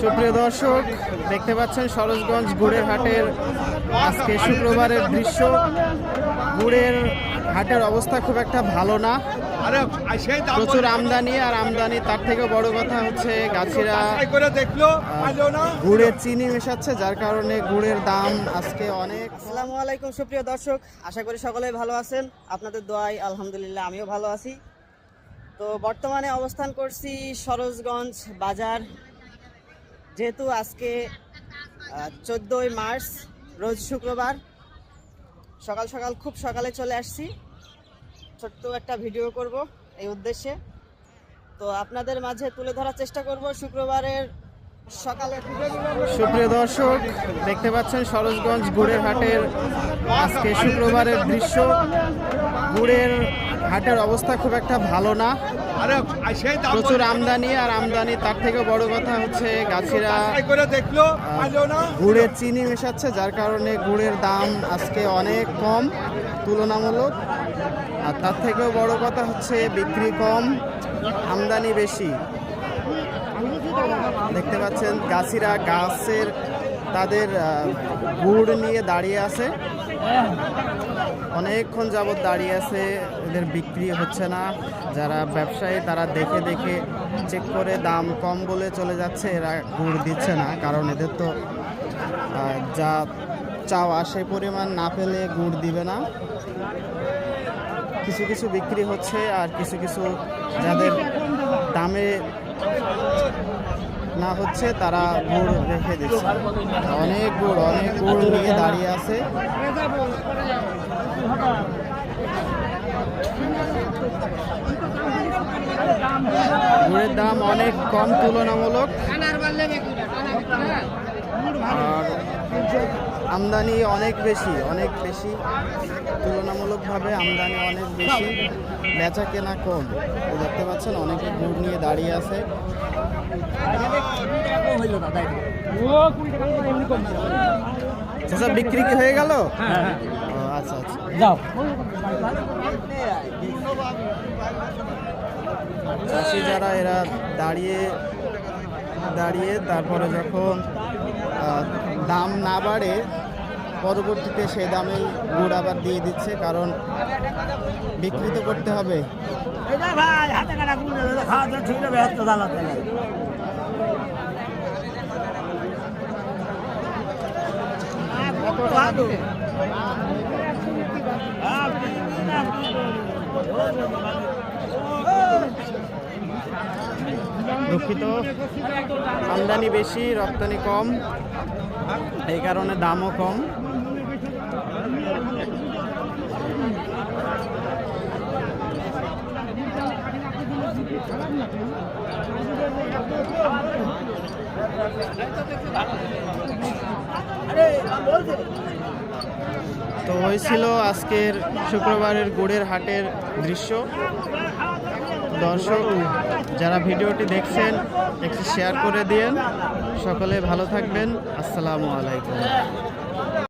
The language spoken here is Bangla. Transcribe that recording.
সুপ্রিয় দর্শক, দেখতে পাচ্ছেন সরোজগঞ্জ গুড়ের হাটের আজকে শুক্রবারের দৃশ্য। গুড়ের হাটের অবস্থা খুব একটা ভালো না। প্রচুর আমদানি, আর আমদানি তার থেকে বড় কথা হচ্ছে গাছিরা বাছাই করে দেখল পাইলো না গুড়ে চিনি মেশাচ্ছে, যার কারণে গুড়ের দাম আজকে অনেক। আসসালামু আলাইকুম সুপ্রিয় দর্শক, আশা করি সকলে ভালো আছেন। আপনাদের দোয়াই আলহামদুলিল্লাহ, আমিও ভালো আছি। তো বর্তমানে অবস্থান করছি সরোজগঞ্জ বাজার। যেহেতু আজকে চোদ্দোই মার্চ, রোজ শুক্রবার, সকাল সকাল খুব সকালে চলে আসছি। ছোট্ট একটা ভিডিও করব এই উদ্দেশ্যে। তো আপনাদের মাঝে তুলে ধরার চেষ্টা করব শুক্রবারের সকালে সুপ্রিয় দর্শক, দেখতে পাচ্ছেন সরোজগঞ্জ গুড়ের হাটের আজকে শুক্রবারের দৃশ্য। গুড়ের হাটের অবস্থা খুব একটা ভালো না। প্রচুর আমদানি আর আমদানি তার থেকে বড় কথা হচ্ছে গাছিরা বাছাই করে দেখল পাইলো না। গুড়ে চিনি মেশাচ্ছে যার কারণে গুড়ের দাম আজকে অনেক কম তুলনামূলক। আর তার থেকেও বড় কথা হচ্ছে বিক্রি কম আমদানি বেশি। দেখতে পাচ্ছেন গাছিরা গাছের তাদের গুড় নিয়ে দাঁড়িয়ে আছে। অনেকক্ষণ যাবৎ দাঁড়িয়ে আছে, এদের বিক্রি হচ্ছে না। যারা ব্যবসায়ী, তারা দেখে দেখে চেক করে দাম কম বলে চলে যাচ্ছে, এরা গুড় দিচ্ছে না। কারণ এদের তো যা চাওয়া সেই পরিমাণ না পেলে গুড় দিবে না। কিছু কিছু বিক্রি হচ্ছে আর কিছু কিছু যাদের দামে না হচ্ছে, তারা গুড় রেখে দিচ্ছে। অনেক গুড় অনেক গুড় নিয়ে দাঁড়িয়ে আছে। গুড়ের দাম অনেক কম তুলনামূলক। আর আমদানি অনেক বেশি অনেক বেশি। তুলনামূলকভাবে আমদানি অনেক বেশি। বেচা কেনা কম। দেখতে পাচ্ছেন অনেকে গুড় নিয়ে দাঁড়িয়ে আছে। চাচা বিক্রি কি হয়ে গেল? আচ্ছা আচ্ছা। যাও। চাষি যারা এরা দাঁড়িয়ে দাঁড়িয়ে তারপরে যখন দাম না বাড়ে পরবর্তীতে সেই দামে গুড় আবার দিয়ে দিচ্ছে কারণ বিক্রি তো করতে হবে ভাই দুঃখিত। আমদানি বেশি, রপ্তানি কম, এই কারণে দামও কম। তো হয়েছিল আজকের শুক্রবারের গুড়ের হাটের দৃশ্য। দর্শক যারা ভিডিওটি দেখছেন একটু শেয়ার করে দিয়েন। সকলে ভালো থাকবেন। আসসালামু আলাইকুম।